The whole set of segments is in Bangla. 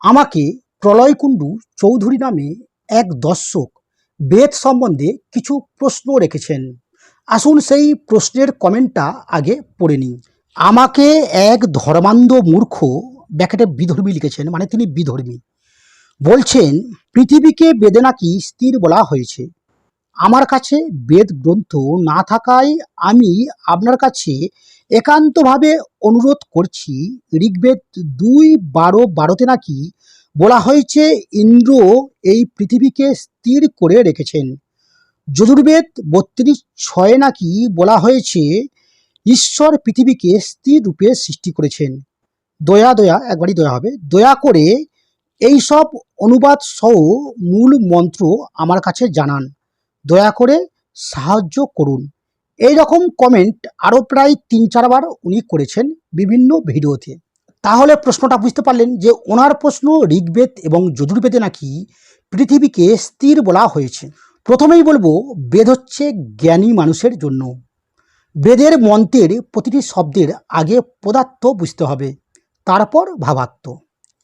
আমাকে প্রলয়কুণ্ডু চৌধুরী নামে এক দর্শক বেদ সম্বন্ধে কিছু প্রশ্ন রেখেছেন। আসুন সেই প্রশ্নের কমেন্টটা আগে পড়ে নিই। আমাকে এক ধর্মান্ধ মূর্খ ব্যাকেটে বিধর্মী লিখেছেন মানে তিনি বিধর্মী। বলছেন, পৃথিবীকে বেদে নাকি স্থির বলা হয়েছে। আমার কাছে বেদ গ্রন্থ না থাকায় আমি আপনার কাছে একান্তভাবে অনুরোধ করছি, ঋগ্বেদ দুই বারো বারোতে নাকি বলা হয়েছে, ইন্দ্র এই পৃথিবীকে স্থির করে রেখেছেন। যজুর্বেদ বত্রিশ ছয়ে নাকি বলা হয়েছে, ঈশ্বর পৃথিবীকে স্থির রূপে সৃষ্টি করেছেন। দয়া দয়া, একবারই দয়া হবে। দয়া করে এই সব অনুবাদ সহ মূল মন্ত্র আমার কাছে জানান। দয়া করে সাহায্য করুন। এই রকম কমেন্ট আরও প্রায় তিন চারবার উনি করেছেন বিভিন্ন ভিডিওতে। তাহলে প্রশ্নটা বুঝতে পারলেন যে ওনার প্রশ্ন ঋগ্বেদ এবং যজুর্বেদে নাকি পৃথিবীকে স্থির বলা হয়েছে। প্রথমেই বলব, বেদ হচ্ছে জ্ঞানী মানুষের জন্য। বেদের মন্ত্রের প্রতিটি শব্দের আগে পদার্থ বুঝতে হবে, তারপর ভাবাত্ম।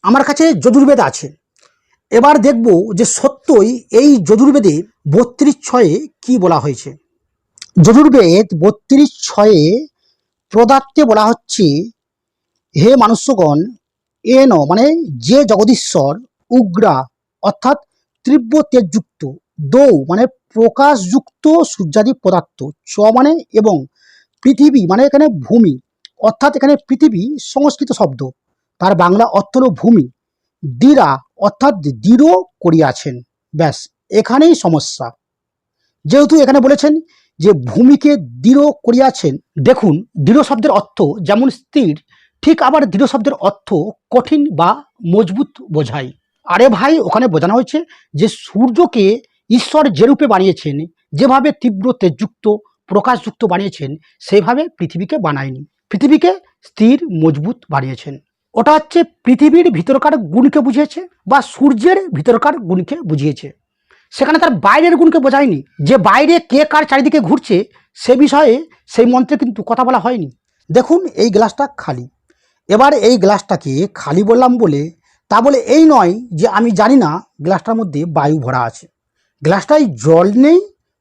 আমার কাছে যজুর্বেদ আছে। এবার দেখব যে সত্যই এই যজুর্বেদে বত্রিশ ছয়ে কি বলা হয়েছে। যজুর্বেদ বত্রিশ ছয়ে পদার্থে বলা হচ্ছে, হে মানুষ্যগণ এন মানে যে জগদীশ্বর, উগ্রা, অর্থাৎ তীব্র তেজযুক্ত, দৌ মানে প্রকাশযুক্ত সূর্যাদি পদার্থ, চ মানে এবং পৃথিবী মানে এখানে ভূমি, অর্থাৎ এখানে পৃথিবী সংস্কৃত শব্দ, তার বাংলা অর্থ হল ভূমি। দৃঢ়া অর্থাৎ দৃঢ় করিয়াছেন। ব্যাস, এখানেই সমস্যা। যেহেতু এখানে বলেছেন যে ভূমিকে দৃঢ় করিয়াছেন, দেখুন, দৃঢ় শব্দের অর্থ যেমন স্থির, ঠিক আবার দৃঢ় শব্দের অর্থ কঠিন বা মজবুত বোঝায়। আরে ভাই, ওখানে বোঝানো হয়েছে যে সূর্যকে ঈশ্বর যে রূপে বানিয়েছেন, যেভাবে তীব্র তেজযুক্ত, প্রকাশযুক্ত বানিয়েছেন সেইভাবে পৃথিবীকে বানায়নি। পৃথিবীকে স্থির, মজবুত বানিয়েছেন। ওটা হচ্ছে পৃথিবীর ভিতরকার গুণকে বুঝিয়েছে বা সূর্যের ভিতরকার গুণকে বুঝিয়েছে। সেখানে তার বাইরের গুণকে বোঝায়নি। যে বাইরে কে কার চারিদিকে ঘুরছে, সে বিষয়ে সেই মন্ত্রে কিন্তু কথা বলা হয়নি। দেখুন এই গ্লাসটা খালি। এবার এই গ্লাসটাকে খালি বললাম বলে, তা বলে এই নয় যে আমি জানি না গ্লাসটার মধ্যে বায়ু ভরা আছে। গ্লাসটায় জল নেই,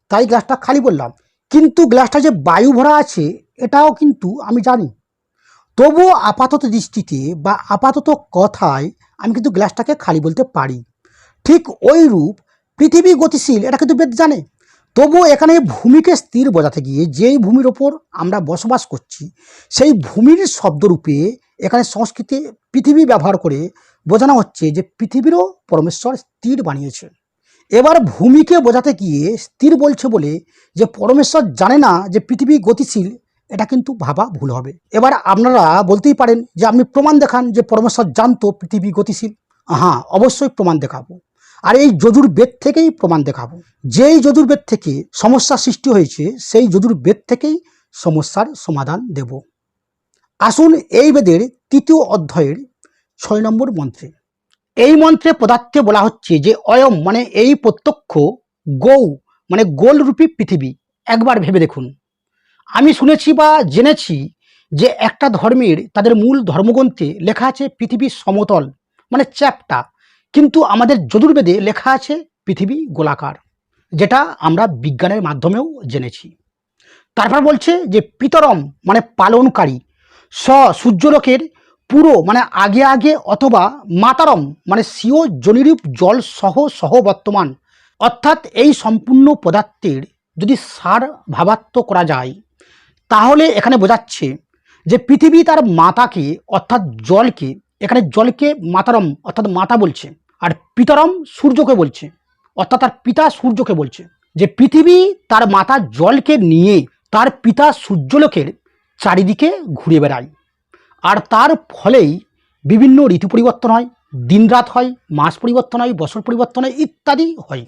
তাই গ্লাসটা খালি বললাম। কিন্তু গ্লাসটা যে বায়ু ভরা আছে, এটাও কিন্তু আমি জানি। তবুও আপাতত দৃষ্টিতে বা আপাতত কথায় আমি কিন্তু গ্লাসটাকে খালি বলতে পারি। ঠিক ওই রূপ পৃথিবী গতিশীল, এটা কিন্তু বেদ জানে। তবুও এখানে ভূমিকে স্থির বোঝাতে গিয়ে যেই ভূমির ওপর আমরা বসবাস করছি, সেই ভূমির শব্দরূপে এখানে সংস্কৃতে, পৃথিবী ব্যবহার করে বোঝানো হচ্ছে যে পৃথিবীরও পরমেশ্বর স্থির বানিয়েছে। এবার ভূমিকে বোঝাতে গিয়ে স্থির বলছে বলে যে পরমেশ্বর জানে না যে পৃথিবী গতিশীল এটা কিন্তু ভাবা ভুল হবে। এবার আপনারা বলতেই পারেন যে আপনি প্রমাণ দেখান যে পরমেশ্বর জানতো পৃথিবী গতিশীল। হ্যাঁ অবশ্যই প্রমাণ দেখাবো। আর এই যজুর্বেদ থেকেই প্রমাণ দেখাবো। যেই যজুর্বেদ থেকে সমস্যা সৃষ্টি হয়েছে, সেই যজুর্বেদ থেকেই সমস্যার সমাধান দেব। আসুন এই বেদের তৃতীয় অধ্যায়ের ছয় নম্বর মন্ত্রে। এই মন্ত্রে পদার্থে বলা হচ্ছে যে, অয়ম মানে এই প্রত্যক্ষ, গৌ মানে গোলরূপী পৃথিবী। একবার ভেবে দেখুন। আমি শুনেছি বা জেনেছি যে একটা ধর্মের তাদের মূল ধর্মগ্রন্থে লেখা আছে পৃথিবী সমতল মানে চ্যাপটা। কিন্তু আমাদের যদুর্বেদে লেখা আছে পৃথিবী গোলাকার, যেটা আমরা বিজ্ঞানের মাধ্যমেও জেনেছি। তারপর বলছে যে পিতরম মানে পালনকারী, স সূর্যলোকের পুরো মানে আগে আগে অথবা মাতারম মানে সিও জনিরূপ জল সহ সহ বর্তমান। অর্থাৎ এই সম্পূর্ণ পদার্থের যদি সার ভাবাত্ম করা যায় তাহলে এখানে বোঝাচ্ছে যে পৃথিবী তার মাতাকে, অর্থাৎ জলকে, এখানে জলকে মাতারম, অর্থাৎ মাতা বলছে, আর পিতরম সূর্যকে বলছে, অর্থাৎ তার পিতা সূর্যকে বলছে। যে পৃথিবী তার মাতা জলকে নিয়ে তার পিতা সূর্যলোকের চারিদিকে ঘুরে বেড়ায়। আর তার ফলেই বিভিন্ন ঋতু পরিবর্তন হয়, দিনরাত হয়, মাস পরিবর্তন হয়, বছর পরিবর্তন হয়, ইত্যাদি হয়।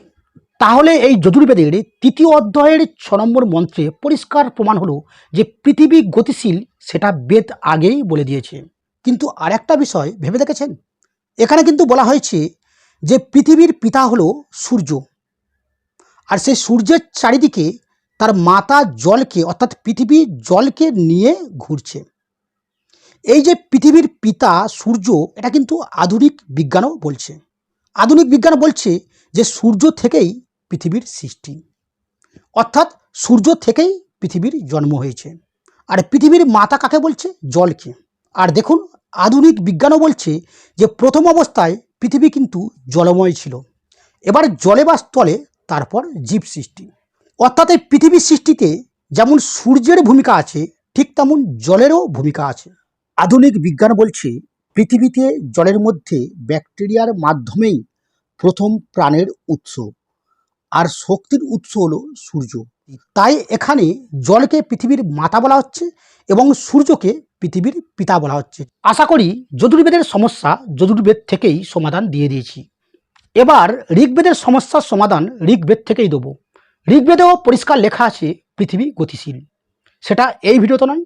তাহলে এই যজুর্বেদের তৃতীয় অধ্যায়ের ছ নম্বর মন্ত্রে পরিষ্কার প্রমাণ হলো যে পৃথিবী গতিশীল সেটা বেদ আগেই বলে দিয়েছে। কিন্তু আরেকটা বিষয় ভেবে দেখেছেন? এখানে কিন্তু বলা হয়েছে যে পৃথিবীর পিতা হলো সূর্য। আর সেই সূর্যের চারিদিকে তার মাতা জলকে, অর্থাৎ পৃথিবী জলকে নিয়ে ঘুরছে। এই যে পৃথিবীর পিতা সূর্য, এটা কিন্তু আধুনিক বিজ্ঞানও বলছে। আধুনিক বিজ্ঞান বলছে যে সূর্য থেকেই পৃথিবীর সৃষ্টি। অর্থাৎ সূর্য থেকেই পৃথিবীর জন্ম হয়েছে। আর পৃথিবীর মাতা কাকে বলছে? জলকে। আর দেখুন, আধুনিক বিজ্ঞানও বলছে যে প্রথম অবস্থায় পৃথিবী কিন্তু জলময় ছিল। এবার জলে বা স্থলে তারপর জীব সৃষ্টি। অর্থাৎ এই পৃথিবীর সৃষ্টিতে যেমন সূর্যের ভূমিকা আছে, ঠিক তেমন জলেরও ভূমিকা আছে। আধুনিক বিজ্ঞান বলছে পৃথিবীতে জলের মধ্যে ব্যাকটেরিয়ার মাধ্যমেই প্রথম প্রাণের উৎস। আর শক্তির উৎস হলো সূর্য। তাই এখানে জলকে পৃথিবীর মাতা বলা হচ্ছে এবং সূর্যকে পৃথিবীর পিতা বলা হচ্ছে। আশা করি যদুর্বেদের সমস্যা যদুর্বেদ থেকেই সমাধান দিয়ে দিয়েছি। এবার ঋগ্বেদের সমস্যার সমাধান ঋগ্বেদ থেকেই দেবো। ঋগ্বেদেও পরিষ্কার লেখা আছে পৃথিবী গতিশীল। সেটা এই ভিডিওতে নয়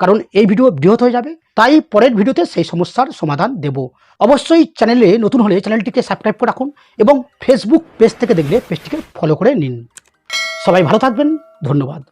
কারণ এই ভিডিও বৃহৎ হয়ে যাবে, তাই পরের ভিডিওতে সেই সমস্যার সমাধান দেব। অবশ্যই চ্যানেলে নতুন হলে চ্যানেলটিকে সাবস্ক্রাইব করে রাখুন এবং ফেসবুক পেজ থেকে দেখলে পেজটিকে ফলো করে নিন। সবাই ভালো থাকবেন, ধন্যবাদ।